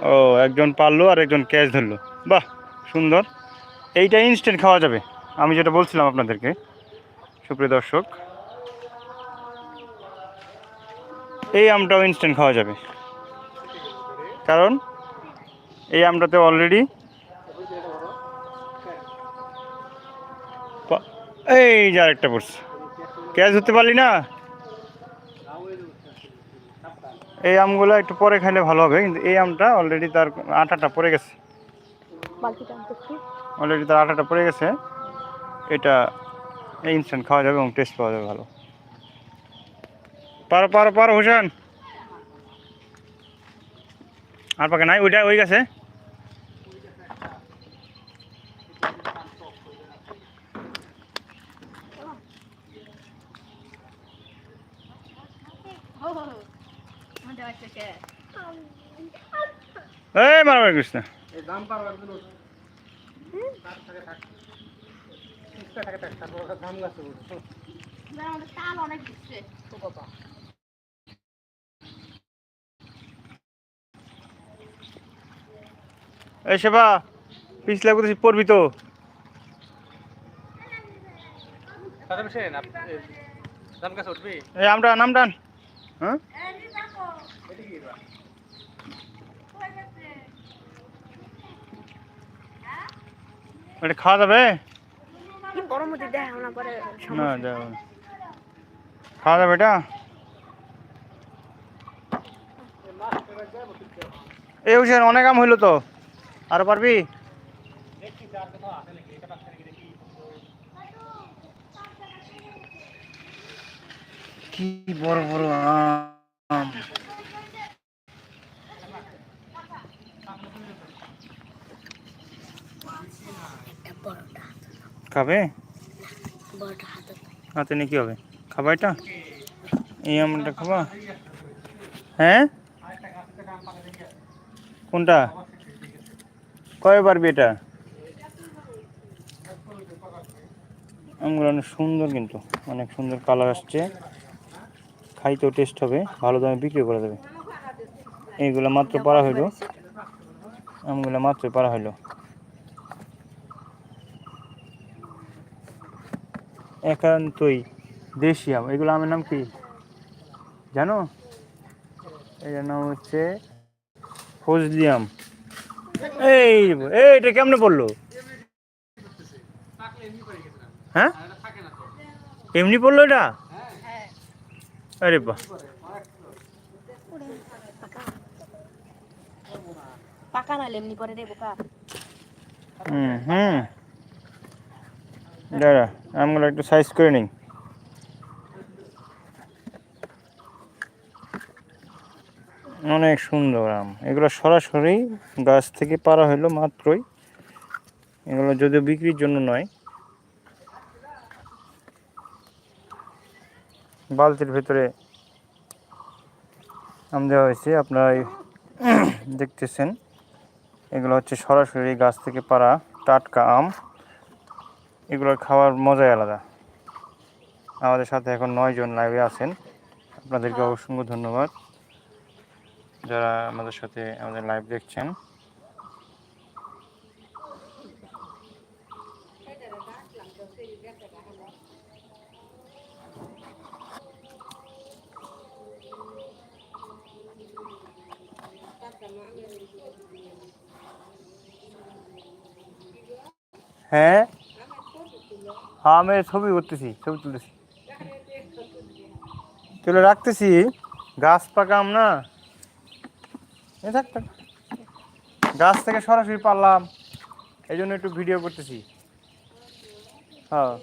ও, একজন পারল আর একজন ক্যাচ ধরলো। বাহ, সুন্দর। এইটা ইনস্ট্যান্ট খাওয়া যাবে। আমি যেটা বলছিলাম আপনাদেরকে, সুপ্রিয় দর্শক, এই আমটাও ইনস্ট্যান্ট খাওয়া যাবে। কারণ এই আমটাতে অলরেডি এই যে আরেকটা পড়ছে। ক্যাচ ধরতে পারলি না? এই আমগুলো একটু পরে খাইলে ভালো হবে কিন্তু এই আমটা অলরেডি তার আটাটা পড়ে গেছে। অলরেডি তার আটাটা পড়ে গেছে। এটা ইনস্ট্যান্ট খাওয়া যাবে এবং টেস্ট পাওয়া যাবে ভালো। পারো পারো পারো হুসেন। আর পাকে নাই ওইটা ওই গেছে। এই মারামারি করিস না। তাল অনেক দিচ্ছে এই সেবা পিছলা কোথায় পড়বি তো। এই নাম ডান। হ্যাঁ? এটা খাওয়া যাবে? গরম মধ্যে দেয় না পরে না যাবে খাওয়া যাবে এটা? এই হুসেন অনেক আম হইল তো। আরও পারবি? কি বড় বড় আম। খাবে? হাতে নিয়ে কি হবে? খাবা এটা? এই আমটা খাবা? হ্যাঁ? কোনটা? কয় পারবি এটা? আমগুলো অনেক সুন্দর কিন্তু অনেক সুন্দর কালার আসছে। খাইতেও টেস্ট হবে ভালো দামে বিক্রি করা যাবে। এইগুলো মাত্র পারা হইল। আমগুলো মাত্র পারা হইল। একান্তই দেশি আম এগুলো আমের নাম কি? জানো? এটার নাম হচ্ছে ফজলি আম এই এটা কেমনে পড়ল? হ্যাঁ? এমনি পড়ল এটা? আরে বাহ। পাকা না এমনি পরে রে বোকা হুম হুম। দাঁড়া, আমগুলো একটু সাইজ করে নিই। অনেক সুন্দর আম। এগুলো সরাসরি গাছ থেকে পারা হলো মাত্রই। এগুলো যদিও বিক্রির জন্য নয়। বালতির ভেতরে আম দেওয়া হয়েছে আপনারা দেখতেছেন। এগুলো হচ্ছে সরাসরি গাছ থেকে পারা টাটকা আম। এগুলোর খাওয়ার মজাই আলাদা। আমাদের সাথে এখন নয় জন লাইভে আছেন। আপনাদেরকে অসংখ্য ধন্যবাদ। যারা আমাদের সাথে আমাদের লাইভ দেখছেন। হ্যাঁ? হ্যাঁ আমি ছবি করতেছি, ছবি তুলতেছি। তুলে রাখতেছি, গাছ পাকা না। থাক। গাছ থেকে সরাসরি পারলাম, এই জন্য একটু ভিডিও করতেছি। হ্যাঁ।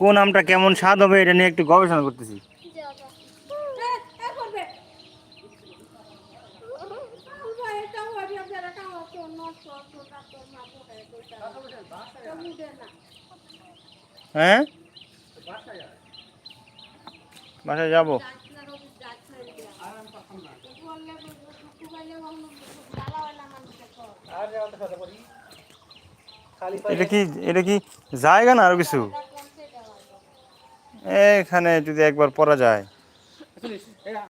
কোন আমটা কেমন স্বাদ হবে, এটা নিয়ে একটু গবেষণা করতেছি। হ্যাঁ? বাসায় যাব। এটা কি এটা কি জায়গা না আরও কিছু? এখানে যদি একবার পরা যায়।